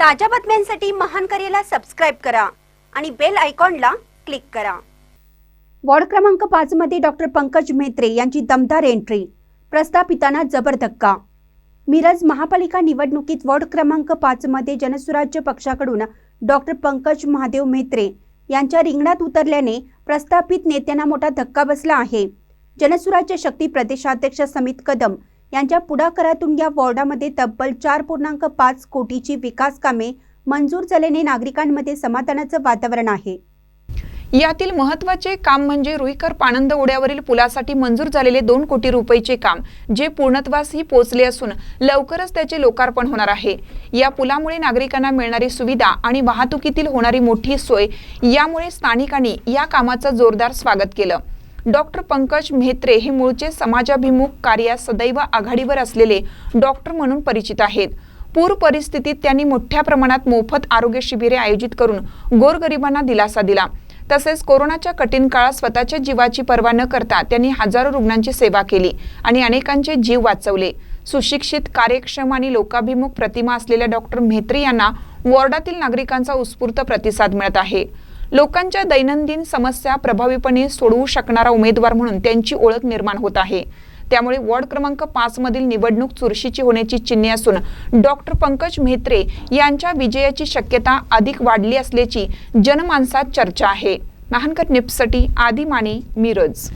ताज्या बातम्यांसाठी महान करेला सबस्क्राईब करा आणि बेल आयकॉनला क्लिक करा. वॉर्ड क्रमांक पाच मध्ये डॉक्टर पंकज मेत्रे यांची दमदार एंट्री प्रस्थापितांना जबर धक्का. मिरज महापालिका निवडणुकीत वॉर्ड क्रमांक पाच मध्ये जनसुराज्य पक्षाकडून डॉक्टर पंकज महादेव मेत्रे यांच्या रिंगणात उतरल्याने प्रस्थापित नेत्यांना मोठा धक्का बसला आहे. जनसुराज्य शक्ती प्रदेशाध्यक्ष समित कदम यांच्या पुढाकारातून या वॉर्डामध्ये तब्बल चार पूर्णांक पाच कोटीची विकास कामे मंजूर झाल्याने नागरिकांमध्ये समाधानाचं वातावरण आहे. यातील महत्त्वाचे काम म्हणजे रुईकर पाणंद ओढ्यावरील पुलासाठी मंजूर झालेले दोन कोटी रुपयेचे काम जे पूर्णत्वासही पोहोचले असून लवकरच त्याचे लोकार्पण होणार आहे. या पुलामुळे नागरिकांना मिळणारी सुविधा आणि वाहतुकीतील होणारी मोठी सोय यामुळे स्थानिकांनी या कामाचं जोरदार स्वागत केलं. डॉक्टर पंकज म्हेत्रे हे मूळचे समाजाभिमुख कार्यात सदैव आघाडीवर असलेले डॉक्टर म्हणून परिचित आहेत. पूर परिस्थितीत त्यांनी मोठ्या प्रमाणात मोफत आरोग्य शिबिरे आयोजित करून गोरगरिबांना दिलासा दिला. तसेच कोरोनाच्या कठीण काळात स्वतःच्या जीवाची पर्वा न करता त्यांनी हजारो रुग्णांची सेवा केली आणि अनेकांचे जीव वाचवले. सुशिक्षित कार्यक्षम आणि लोकाभिमुख प्रतिमा असलेल्या डॉक्टर म्हेत्रे यांना वॉर्डातील नागरिकांचा उत्स्फूर्त प्रतिसाद मिळत आहे. लोकांच्या दैनंदिन समस्या प्रभावीपणे सोडवू शकणारा उमेदवार म्हणून त्यांची ओळख निर्माण होत आहे. त्यामुळे वॉर्ड क्रमांक पाच मधील निवडणूक चुरशीची होण्याची चिन्हे असून डॉक्टर पंकज म्हेत्रे यांच्या विजयाची शक्यता अधिक वाढली असल्याची जनमानसात चर्चा आहे. महानकर निप्ससाठी आदी माने मिरज.